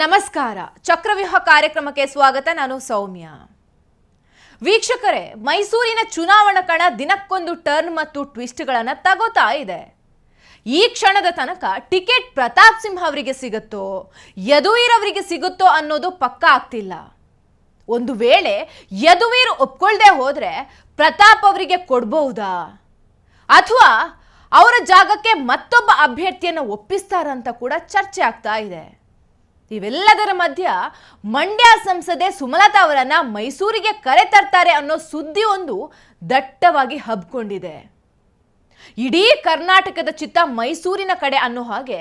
ನಮಸ್ಕಾರ. ಚಕ್ರವ್ಯೂಹ ಕಾರ್ಯಕ್ರಮಕ್ಕೆ ಸ್ವಾಗತ. ನಾನು ಸೌಮ್ಯ. ವೀಕ್ಷಕರೇ, ಮೈಸೂರಿನ ಚುನಾವಣಾ ಕಣ ದಿನಕ್ಕೊಂದು ಟರ್ನ್ ಮತ್ತು ಟ್ವಿಸ್ಟ್ಗಳನ್ನು ತಗೋತಾ ಇದೆ. ಈ ಕ್ಷಣದ ತನಕ ಟಿಕೆಟ್ ಪ್ರತಾಪ್ ಸಿಂಹ ಅವರಿಗೆ ಸಿಗುತ್ತೋ, ಯದುವೀರ್ ಅವರಿಗೆ ಸಿಗುತ್ತೋ ಅನ್ನೋದು ಪಕ್ಕಾ ಆಗ್ತಿಲ್ಲ. ಒಂದು ವೇಳೆ ಯದುವೀರ್ ಒಪ್ಕೊಳ್ದೆ ಹೋದ್ರೆ ಪ್ರತಾಪ್ ಅವರಿಗೆ ಕೊಡ್ಬಹುದಾ ಅಥವಾ ಅವರ ಜಾಗಕ್ಕೆ ಮತ್ತೊಬ್ಬ ಅಭ್ಯರ್ಥಿಯನ್ನು ಒಪ್ಪಿಸ್ತಾರಂತ ಕೂಡ ಚರ್ಚೆ ಆಗ್ತಾ ಇದೆ. ಇವೆಲ್ಲದರ ಮಧ್ಯ ಮಂಡ್ಯ ಸಂಸದೆ ಸುಮಲತಾ ಅವರನ್ನ ಮೈಸೂರಿಗೆ ಕರೆ ತರ್ತಾರೆ ಅನ್ನೋ ಸುದ್ದಿ ಒಂದು ದಟ್ಟವಾಗಿ ಹಬ್ಕೊಂಡಿದೆ. ಇಡೀ ಕರ್ನಾಟಕದ ಚಿತ್ತ ಮೈಸೂರಿನ ಕಡೆ ಅನ್ನೋ ಹಾಗೆ,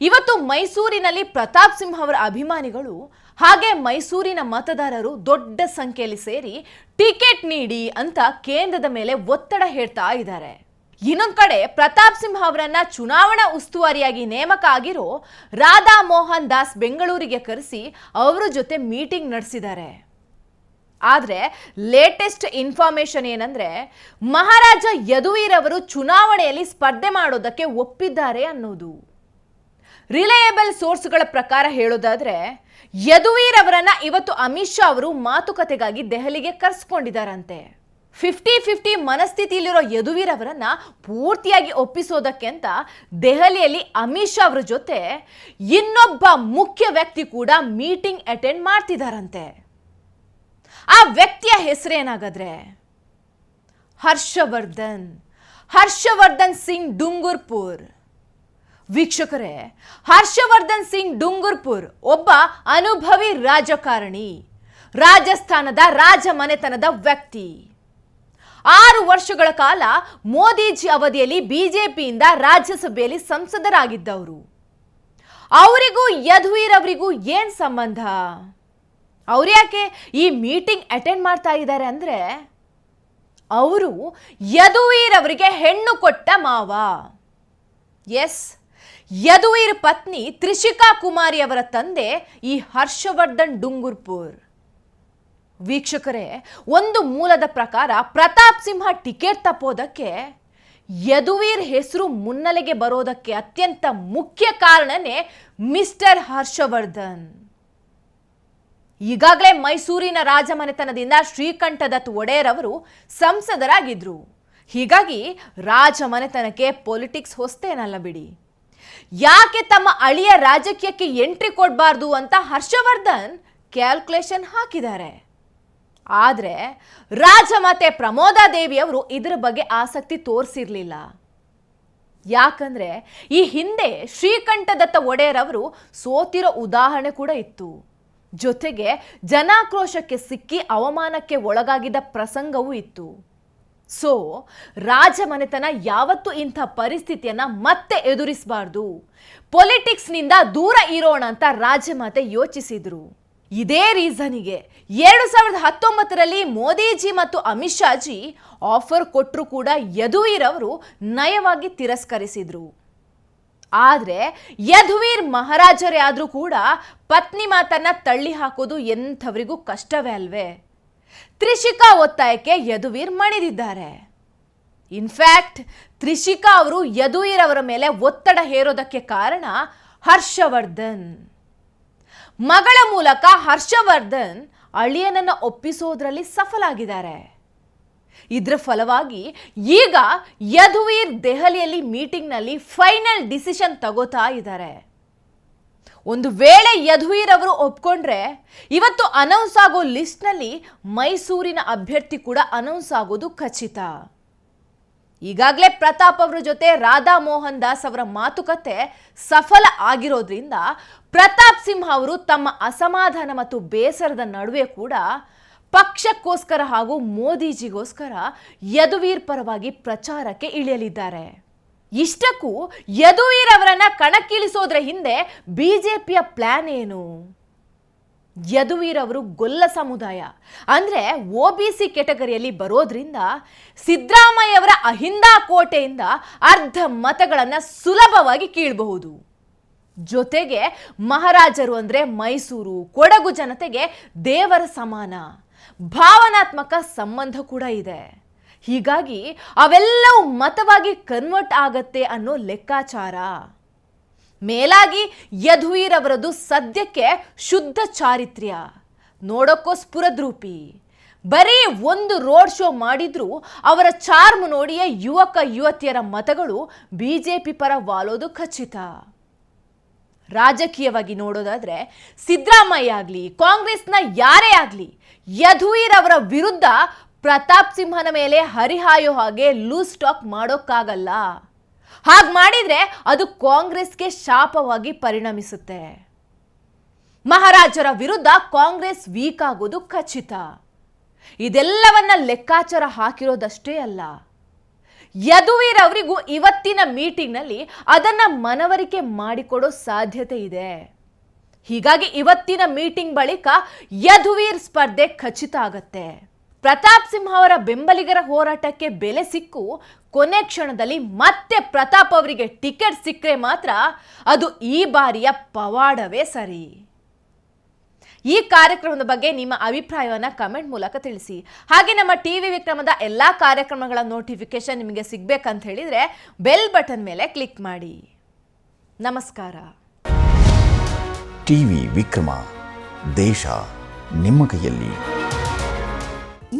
ಇವತ್ತು ಮೈಸೂರಿನಲ್ಲಿ ಪ್ರತಾಪ್ ಸಿಂಹ ಅವರ ಅಭಿಮಾನಿಗಳು ಹಾಗೆ ಮೈಸೂರಿನ ಮತದಾರರು ದೊಡ್ಡ ಸಂಖ್ಯೆಯಲ್ಲಿ ಸೇರಿ ಟಿಕೆಟ್ ನೀಡಿ ಅಂತ ಕೇಂದ್ರದ ಮೇಲೆ ಒತ್ತಡ ಹೇರ್ತಾ ಇದ್ದಾರೆ. ಇನ್ನೊಂದ್ ಕಡೆ ಪ್ರತಾಪ್ ಸಿಂಹ ಅವರನ್ನ ಚುನಾವಣಾ ಉಸ್ತುವಾರಿಯಾಗಿ ನೇಮಕ ಆಗಿರೋ ರಾಧಾ ಮೋಹನ್ ದಾಸ್ ಬೆಂಗಳೂರಿಗೆ ಕರೆಸಿ ಅವರ ಜೊತೆ ಮೀಟಿಂಗ್ ನಡೆಸಿದ್ದಾರೆ. ಆದರೆ ಲೇಟೆಸ್ಟ್ ಇನ್ಫಾರ್ಮೇಷನ್ ಏನಂದ್ರೆ ಮಹಾರಾಜ ಯದುವೀರ್ ಅವರು ಚುನಾವಣೆಯಲ್ಲಿ ಸ್ಪರ್ಧೆ ಮಾಡೋದಕ್ಕೆ ಒಪ್ಪಿದ್ದಾರೆ ಅನ್ನೋದು. ರಿಲಯಬಲ್ ಸೋರ್ಸ್ಗಳ ಪ್ರಕಾರ ಹೇಳೋದಾದ್ರೆ ಯದುವೀರ್ ಅವರನ್ನ ಇವತ್ತು ಅಮಿತ್ ಶಾ ಅವರು ಮಾತುಕತೆಗಾಗಿ ದೆಹಲಿಗೆ ಕರೆಸ್ಕೊಂಡಿದ್ದಾರಂತೆ. ಫಿಫ್ಟಿ ಫಿಫ್ಟಿ ಮನಸ್ಥಿತಿಯಲ್ಲಿರೋ ಯದುವೀರ್ ಅವರನ್ನ ಪೂರ್ತಿಯಾಗಿ ಒಪ್ಪಿಸೋದಕ್ಕೆ ಅಂತ ದೆಹಲಿಯಲ್ಲಿ ಅಮಿತ್ ಶಾ ಅವರ ಜೊತೆ ಇನ್ನೊಬ್ಬ ಮುಖ್ಯ ವ್ಯಕ್ತಿ ಕೂಡ ಮೀಟಿಂಗ್ ಅಟೆಂಡ್ ಮಾಡ್ತಿದ್ದಾರಂತೆ ಆ ವ್ಯಕ್ತಿಯ ಹೆಸರೇನಾಗಾದ್ರೆ? ಹರ್ಷವರ್ಧನ್. ಹರ್ಷವರ್ಧನ್ ಸಿಂಗ್ ಡುಂಗುರ್ಪುರ್. ವೀಕ್ಷಕರೇ, ಹರ್ಷವರ್ಧನ್ ಸಿಂಗ್ ಡುಂಗುರ್ಪುರ್ ಒಬ್ಬ ಅನುಭವಿ ರಾಜಕಾರಣಿ, ರಾಜಸ್ಥಾನದ ರಾಜಮನೆತನದ ವ್ಯಕ್ತಿ. ಆರು ವರ್ಷಗಳ ಕಾಲ ಮೋದಿಜಿ ಅವಧಿಯಲ್ಲಿ ಬಿಜೆಪಿಯಿಂದ ರಾಜ್ಯಸಭೆಯಲ್ಲಿ ಸಂಸದರಾಗಿದ್ದವರು. ಅವರಿಗೂ ಯದುವೀರ್ ಅವರಿಗೂ ಏನ್ ಸಂಬಂಧ? ಅವ್ರು ಯಾಕೆ ಈ ಮೀಟಿಂಗ್ ಅಟೆಂಡ್ ಮಾಡ್ತಾ ಇದ್ದಾರೆ ಅಂದ್ರೆ, ಅವರು ಯದುವೀರ್ ಅವರಿಗೆ ಹೆಣ್ಣು ಕೊಟ್ಟ ಮಾವ. ಎಸ್, ಯದುವೀರ್ ಪತ್ನಿ ತ್ರಿಷಿಕಾ ಕುಮಾರಿ ಅವರ ತಂದೆ ಈ ಹರ್ಷವರ್ಧನ್ ಡುಂಗುರ್ಪುರ್. ವೀಕ್ಷಕರೇ, ಒಂದು ಮೂಲದ ಪ್ರಕಾರ ಪ್ರತಾಪ್ ಸಿಂಹ ಟಿಕೆಟ್ ತಪ್ಪೋದಕ್ಕೆ ಯದುವೀರ್ ಹೆಸರು ಮುನ್ನೆಲೆಗೆ ಬರೋದಕ್ಕೆ ಅತ್ಯಂತ ಮುಖ್ಯ ಕಾರಣನೇ ಮಿಸ್ಟರ್ ಹರ್ಷವರ್ಧನ್. ಈಗಾಗಲೇ ಮೈಸೂರಿನ ರಾಜಮನೆತನದಿಂದ ಶ್ರೀಕಂಠದತ್ ಒಡೆಯರ್ ಅವರು ಸಂಸದರಾಗಿದ್ರು. ಹೀಗಾಗಿ ರಾಜಮನೆತನಕ್ಕೆ ಪೊಲಿಟಿಕ್ಸ್ ಹೊಸ್ತೇನಲ್ಲ ಬಿಡಿ. ಯಾಕೆ ತಮ್ಮ ಅಳಿಯ ರಾಜಕೀಯಕ್ಕೆ ಎಂಟ್ರಿ ಕೊಡಬಾರ್ದು ಅಂತ ಹರ್ಷವರ್ಧನ್ ಕ್ಯಾಲ್ಕುಲೇಷನ್ ಹಾಕಿದ್ದಾರೆ. ಆದರೆ ರಾಜಮಾತೆ ಪ್ರಮೋದಾ ದೇವಿಯವರು ಇದರ ಬಗ್ಗೆ ಆಸಕ್ತಿ ತೋರಿಸಿರಲಿಲ್ಲ. ಯಾಕಂದ್ರೆ ಈ ಹಿಂದೆ ಶ್ರೀಕಂಠದತ್ತ ಒಡೆಯರವರು ಸೋತಿರೋ ಉದಾಹರಣೆ ಕೂಡ ಇತ್ತು. ಜೊತೆಗೆ ಜನಾಕ್ರೋಶಕ್ಕೆ ಸಿಕ್ಕಿ ಅವಮಾನಕ್ಕೆ ಒಳಗಾಗಿದ್ದ ಪ್ರಸಂಗವೂ ಇತ್ತು. ಸೊ, ರಾಜಮನೆತನ ಯಾವತ್ತೂ ಇಂಥ ಪರಿಸ್ಥಿತಿಯನ್ನ ಮತ್ತೆ ಎದುರಿಸಬಾರ್ದು. ಪೊಲಿಟಿಕ್ಸ್ನಿಂದ ದೂರ ಇರೋಣ ಅಂತ ರಾಜಮಾತೆ ಯೋಚಿಸಿದ್ರು. ಇದೇ ರೀಸನಿಗೆ ಎರಡು ಸಾವಿರದ ಹತ್ತೊಂಬತ್ತರಲ್ಲಿ ಮೋದಿಜಿ ಮತ್ತು ಅಮಿತ್ ಶಾಜಿ ಆಫರ್ ಕೊಟ್ಟರು ಕೂಡ ಯದುವೀರ್ ಅವರು ನಯವಾಗಿ ತಿರಸ್ಕರಿಸಿದ್ರು. ಆದರೆ ಯದುವೀರ್ ಮಹಾರಾಜರೇ ಆದರೂ ಕೂಡ ಪತ್ನಿ ಮಾತನ್ನ ತಳ್ಳಿ ಹಾಕೋದು ಎಂಥವರಿಗೂ ಕಷ್ಟವೇ ಅಲ್ವೇ? ತ್ರಿಷಿಕಾ ಒತ್ತಾಯಕ್ಕೆ ಯದುವೀರ್ ಮಣಿದಿದ್ದಾರೆ. ಇನ್ಫ್ಯಾಕ್ಟ್ ತ್ರಿಷಿಕಾ ಅವರು ಯದುವೀರ್ ಅವರ ಮೇಲೆ ಒತ್ತಡ ಹೇರೋದಕ್ಕೆ ಕಾರಣ ಹರ್ಷವರ್ಧನ್. ಮಗಳ ಮೂಲಕ ಹರ್ಷವರ್ಧನ್ ಅಳಿಯನನ್ನು ಒಪ್ಪಿಸೋದ್ರಲ್ಲಿ ಸಫಲಾಗಿದ್ದಾರೆ. ಇದರ ಫಲವಾಗಿ ಈಗ ಯದುವೀರ್ ದೆಹಲಿಯಲ್ಲಿ ಮೀಟಿಂಗ್ನಲ್ಲಿ ಫೈನಲ್ ಡಿಸಿಷನ್ ತಗೋತಾ ಇದ್ದಾರೆ. ಒಂದು ವೇಳೆ ಯದುವೀರ್ ಅವರು ಒಪ್ಕೊಂಡ್ರೆ ಇವತ್ತು ಅನೌನ್ಸ್ ಆಗೋ ಲಿಸ್ಟ್ನಲ್ಲಿ ಮೈಸೂರಿನ ಅಭ್ಯರ್ಥಿ ಕೂಡ ಅನೌನ್ಸ್ ಆಗೋದು ಖಚಿತ. ಈಗಾಗಲೇ ಪ್ರತಾಪ್ ಅವರ ಜೊತೆ ರಾಧಾ ಮೋಹನ್ ದಾಸ್ ಅವರ ಮಾತುಕತೆ ಸಫಲ ಆಗಿರೋದ್ರಿಂದ ಪ್ರತಾಪ್ ಸಿಂಹ ಅವರು ತಮ್ಮ ಅಸಮಾಧಾನ ಮತ್ತು ಬೇಸರದ ನಡುವೆ ಕೂಡ ಪಕ್ಷಕ್ಕೋಸ್ಕರ ಹಾಗೂ ಮೋದಿಜಿಗೋಸ್ಕರ ಯದುವೀರ್ ಪರವಾಗಿ ಪ್ರಚಾರಕ್ಕೆ ಇಳಿಯಲಿದ್ದಾರೆ. ಇಷ್ಟಕ್ಕೂ ಯದುವೀರ್ ಅವರನ್ನ ಕಣಕ್ಕಿಳಿಸೋದ್ರ ಹಿಂದೆ ಬಿಜೆಪಿಯ ಪ್ಲಾನ್ ಏನು? ಯದುವೀರ್ ಅವರು ಗೊಲ್ಲ ಸಮುದಾಯ. ಅಂದ್ರೆ ಒ ಬಿ ಸಿ ಕೆಟಗರಿಯಲ್ಲಿ ಬರೋದ್ರಿಂದ ಸಿದ್ದರಾಮಯ್ಯ ಅವರ ಅಹಿಂದ ಕೋಟೆಯಿಂದ ಅರ್ಧ ಮತಗಳನ್ನು ಸುಲಭವಾಗಿ ಕೀಳಬಹುದು. ಜೊತೆಗೆ ಮಹಾರಾಜರು ಅಂದ್ರೆ ಮೈಸೂರು, ಕೊಡಗು ಜನತೆಗೆ ದೇವರ ಸಮಾನ, ಭಾವನಾತ್ಮಕ ಸಂಬಂಧ ಕೂಡ ಇದೆ. ಹೀಗಾಗಿ ಅವೆಲ್ಲವೂ ಮತವಾಗಿ ಕನ್ವರ್ಟ್ ಆಗತ್ತೆ ಅನ್ನೋ ಲೆಕ್ಕಾಚಾರ. ಮೇಲಾಗಿ ಯದುವೀರ್ ಅವರದು ಸದ್ಯಕ್ಕೆ ಶುದ್ಧ ಚಾರಿತ್ರ್ಯ. ನೋಡೋಕ್ಕೋ ಸ್ಫುರದ್ರೂಪಿ. ಬರೀ ಒಂದು ರೋಡ್ ಶೋ ಮಾಡಿದ್ರೂ ಅವರ ಚಾರ್ಮ್ ನೋಡಿಯೇ ಯುವಕ ಯುವತಿಯರ ಮತಗಳು ಬಿಜೆಪಿ ಪರ ವಾಲೋದು ಖಚಿತ. ರಾಜಕೀಯವಾಗಿ ನೋಡೋದಾದ್ರೆ ಸಿದ್ದರಾಮಯ್ಯ ಆಗಲಿ, ಕಾಂಗ್ರೆಸ್ನ ಯಾರೇ ಆಗಲಿ, ಯದುವೀರ್ ಅವರ ವಿರುದ್ಧ ಪ್ರತಾಪ್ ಸಿಂಹನ ಮೇಲೆ ಹರಿಹಾಯೋ ಹಾಗೆ ಲೂಸ್ ಟಾಕ್ ಮಾಡೋಕ್ಕಾಗಲ್ಲ. ಹಾಗೆ ಮಾಡಿದ್ರೆ ಅದು ಕಾಂಗ್ರೆಸ್ಗೆ ಶಾಪವಾಗಿ ಪರಿಣಮಿಸುತ್ತೆ. ಮಹಾರಾಜರ ವಿರುದ್ಧ ಕಾಂಗ್ರೆಸ್ ವೀಕ್ ಆಗೋದು ಖಚಿತ. ಇದೆಲ್ಲವನ್ನ ಲೆಕ್ಕಾಚಾರ ಹಾಕಿರೋದಷ್ಟೇ ಅಲ್ಲ. ಯದುವೀರ್ ಅವರಿಗೂ ಇವತ್ತಿನ ಮೀಟಿಂಗ್ನಲ್ಲಿ ಅದನ್ನು ಮನವರಿಕೆ ಮಾಡಿಕೊಡೋ ಸಾಧ್ಯತೆ ಇದೆ. ಹೀಗಾಗಿ ಇವತ್ತಿನ ಮೀಟಿಂಗ್ ಬಳಿಕ ಯದುವೀರ್ ಸ್ಪರ್ಧೆ ಖಚಿತ ಆಗತ್ತೆ. ಪ್ರತಾಪ್ ಸಿಂಹ ಅವರ ಬೆಂಬಲಿಗರ ಹೋರಾಟಕ್ಕೆ ಬೆಲೆ ಸಿಕ್ಕು. ಕೊನೆ ಕ್ಷಣದಲ್ಲಿ ಮತ್ತೆ ಪ್ರತಾಪ್ ಅವರಿಗೆ ಟಿಕೆಟ್ ಸಿಕ್ಕರೆ ಮಾತ್ರ ಅದು ಈ ಬಾರಿಯ ಪವಾಡವೇ ಸರಿ. ಈ ಕಾರ್ಯಕ್ರಮದ ಬಗ್ಗೆ ನಿಮ್ಮ ಅಭಿಪ್ರಾಯವನ್ನು ಕಮೆಂಟ್ ಮೂಲಕ ತಿಳಿಸಿ. ಹಾಗೆ ನಮ್ಮ ಟಿ ವಿ ವಿಕ್ರಮದ ಎಲ್ಲ ಕಾರ್ಯಕ್ರಮಗಳ ನೋಟಿಫಿಕೇಶನ್ ನಿಮಗೆ ಸಿಗಬೇಕಂತ ಹೇಳಿದರೆ ಬೆಲ್ ಬಟನ್ ಮೇಲೆ ಕ್ಲಿಕ್ ಮಾಡಿ. ನಮಸ್ಕಾರ. ಟಿವಿ ವಿಕ್ರಮ, ದೇಶ ನಿಮ್ಮ ಕೈಯಲ್ಲಿ.